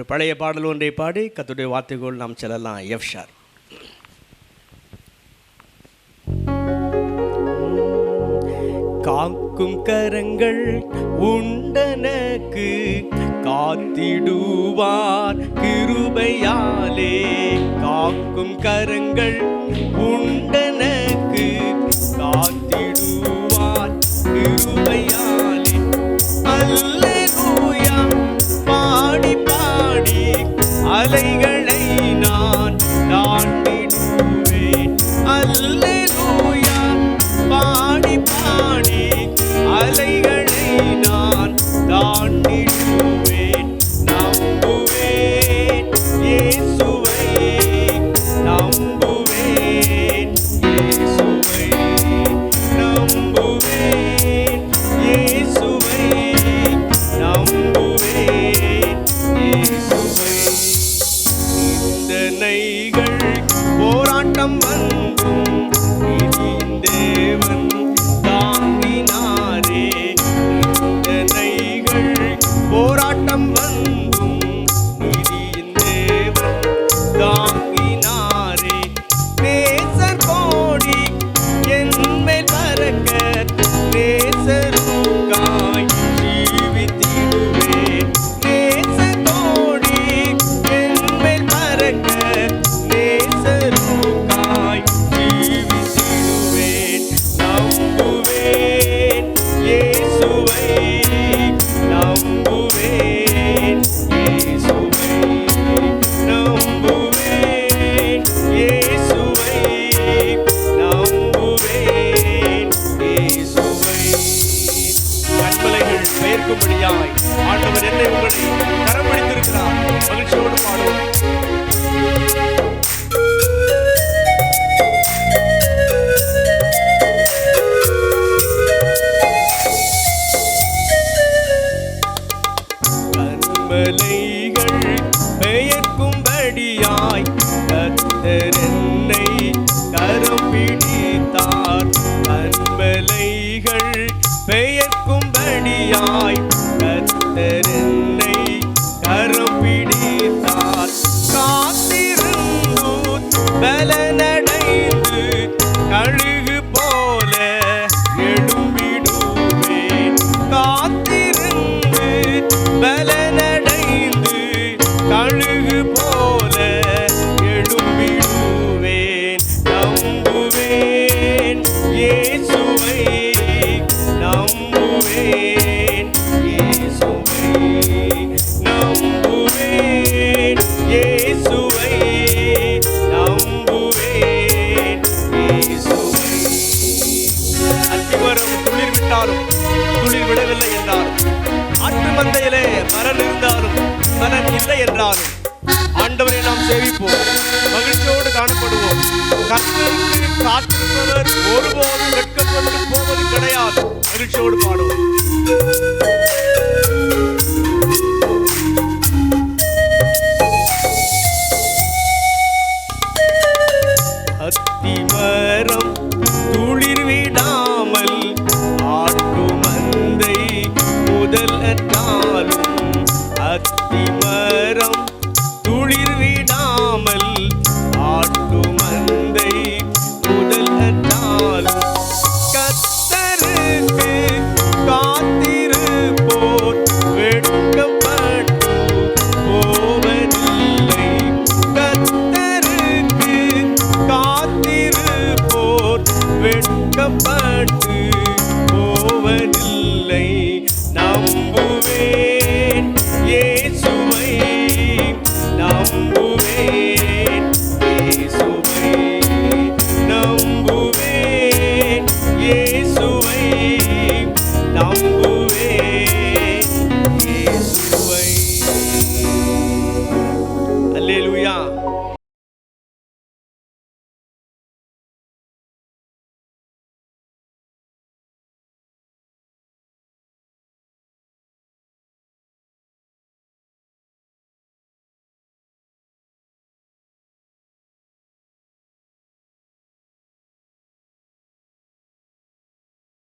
ஒரு பழைய பாடல் ஒன்றை பாடி கத்துடைய வார்த்தைகள் நாம் செல்லலாம். எஃப் காக்கும் கரங்கள் உண்டனக்கு காத்திடுவார் கிருபையாலே. காக்கும் கரங்கள் உண்ட தேவன். today. என்றாலும் துளி விடவில்லை என்றாலும் ஆட்டு மந்தையிலே மரல் இருந்தாலும் மனம் இல்லை என்றாலும் ஆண்டவரை நாம் சேவிப்போம். மகிழ்ச்சியோடு காணப்படுவோம். கர்த்தருக்கு காத்திருப்பவர் ஒருபோதும் வெட்கப்பட்டு போவது கிடையாது. மகிழ்ச்சியோடு பாடுவோம். வெட்கப்பட்டு